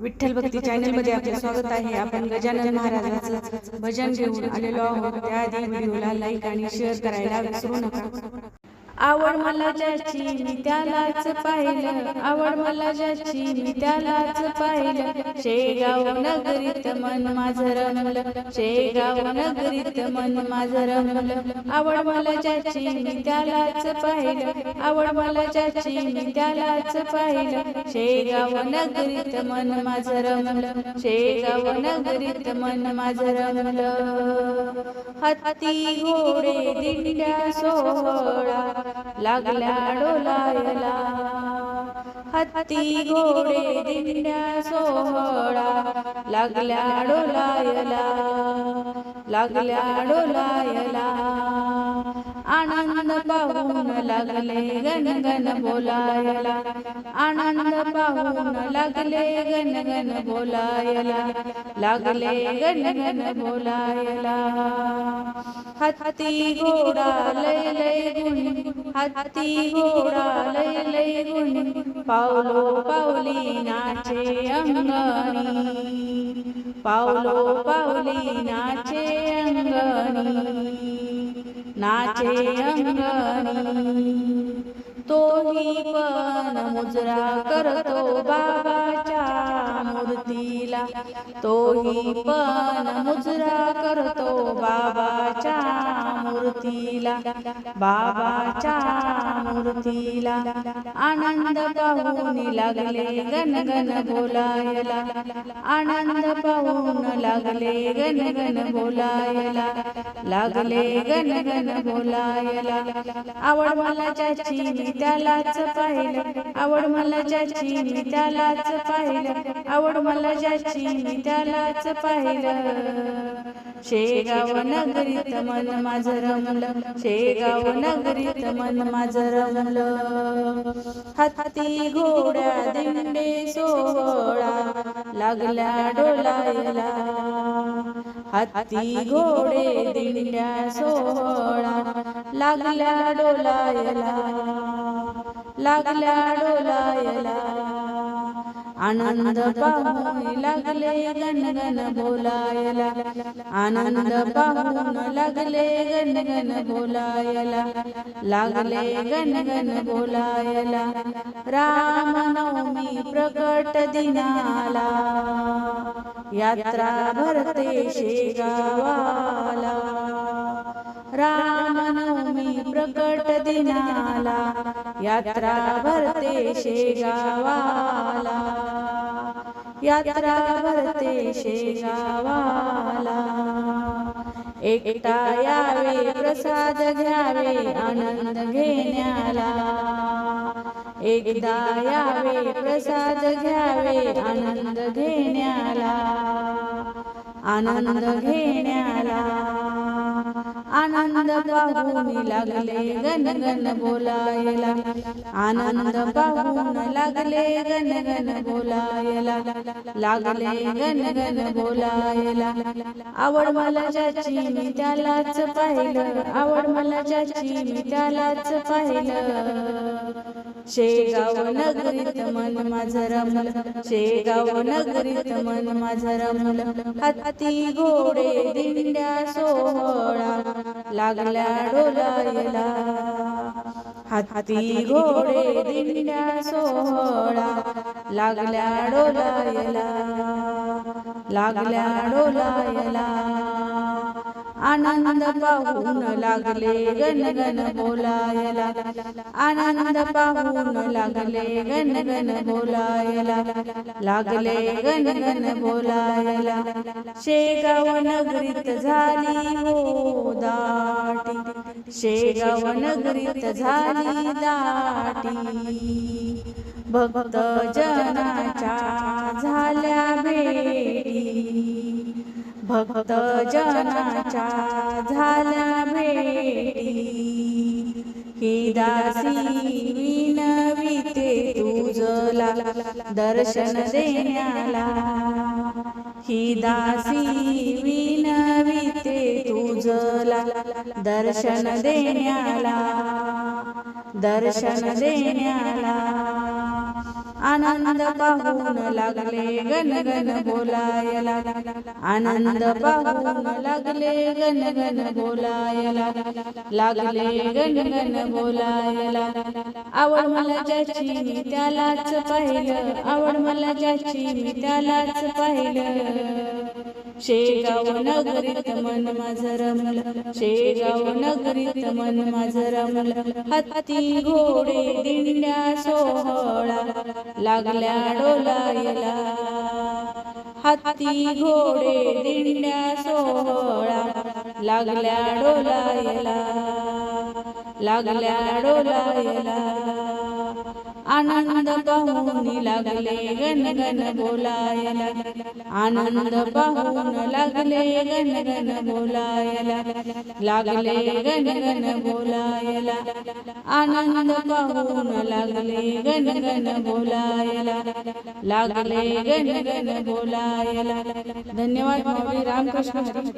विठ्ठल भक्ती चॅनलमध्ये आपले स्वागत आहे. आपण गजानन महाराजांचं भजन घेऊन आलेलो आहोत. त्याआधी व्हिडिओला लाईक आणि शेअर करायला विसरू नका. आवड मला ज्याची मी त्यालाच पाहिलं. आवड मला ज्याची मी त्यालाच पाहिलं. शेगाव नगरीत मन माझं रमलं. शेगाव नगरीत मन माझं रमलं. आवड मला ज्याची मी त्यालाच पाहिलं. आवड मला ज्याची मी त्यालाच पाहिलं. शेगाव नगरीत मन माझं रमलं. शेगाव नगरीत मन माझं रमलं. हत्ती घोडे दिंड्या सोहळा. लागल्या डोलायला हत्ती घोडे दिंड्या सोहळा लागल्या डोलायला लागल्या डोलायला आनंद पाहून लागले गण गण बोलायला आनंद पाहून लागले गण गण बोलायला लागले गण गण बोलायला हत्ती घोडा लय हाती हत्ती घोडा लय लय गुणी पावलो पावली नाचे अंगणी. पावलो पावली नाचे अंगणी नाचे अंगणी. तोही पण मुजरा करतो बाबाच्या मूर्तीला. तोही पण मुजरा करतो बाबाच्या मूर्तीला बाबाच्या मूर्तीला. आनंद पाहून लागले गण गण बोलायला. आनंद पाहून लागले गण गण बोलायला. लागले गण गण बोलायला. आवड मला ज्याची मी त्यालाच पाहिलं. आवड मला ज्याची मी त्यालाच पाहिलं. आवड मला ज्याची मी त्यालाच पाहिलं. शेगाव नगरीत मन माझं रमलं शेगाव नगरीत मन माझं रमलं. हत्ती घोड्या दिंडे सोहळा लागल्या डोलायला. हत्ती घोडे दिंड्या सोहळा लागल्या डोलायला. लागल्या डोलायला. आनंद पाहून लागले गण गण बोलायला. आनंद पाहून लागले गण गण बोलायला. लागले गण गण बोलायला. राम नवमी प्रकट दिनाला. यात्रा भरते शेगावाला. रामनवमी प्रकट दिनाला. यात्रा भरते शेगावाला. यात्रा भरते शेगावाला. एकटा यावे प्रसाद घ्यावे आनंद घेण्याला. एकदा यावे प्रसाद घ्यावे आनंद घेण्याला. आनंद घेण्याला. आनंद पाहून लागले गण गण बोलायला. आनंद पाहून लागले गण गण बोलायला. लागले गण गण बोलायला. आवड मला ज्याची मी त्यालाच पाहिलं. आवड मला ज्याची मी त्यालाच पाहिलं. शेगाव नगरीत मन माझं रमलं. शेगाव नगरीत मन माझं रमलं. हत्ती घोडे दिंड्या सोहळा. लागल्या डोलायला. हत्ती घोडे दिंड्या सोहळा. लागल्या डोलायला. लागल्या डोलायला. आनंद पाहून लागले गण गण बोलायला. आनंद पाहून लागले गण गण बोलायला. लागले गण गण बोलायला. शेगाव नगरीत झाली हो दाटी. शेगाव नगरीत झाली दाटी. भक्त जनाच्या झाल्या भेटी. भक्त जनाच्या झाल्या भेटी. ही दासी नविते तुझला दर्शन देण्याला. ही दासी विनविते तुझला दर्शन देण्याला. दर्शन देण्याला. आनंद पाहून लागले गण गण बोलायला. आनंद पाहून लागले गण गण बोलायला. लागले गण गण बोलायला. आवड मला ज्याची त्यालाच पाहिलं. आवड मला ज्याची त्यालाच पाहिलं. शेगाव नगरीत मन माझं रमलं. शेगाव नगरीत मन माझं रमलं. हत्ती घोडे दिंड्या सोहळा. लागल्या डोलायला. हत्ती घोडे दिंड्या सोहळा. लागल्या डोलायला. लागल्या डोलायला. आनंद पाहून लागले गण गण बोलायला आनंद पाहून लागले गण गण बोलायला लागले गण गण बोलायला आनंद पाहून लागले गण गण बोलायला लागले गण गण बोलायला धन्यवाद माऊली रामकृष्ण हरी.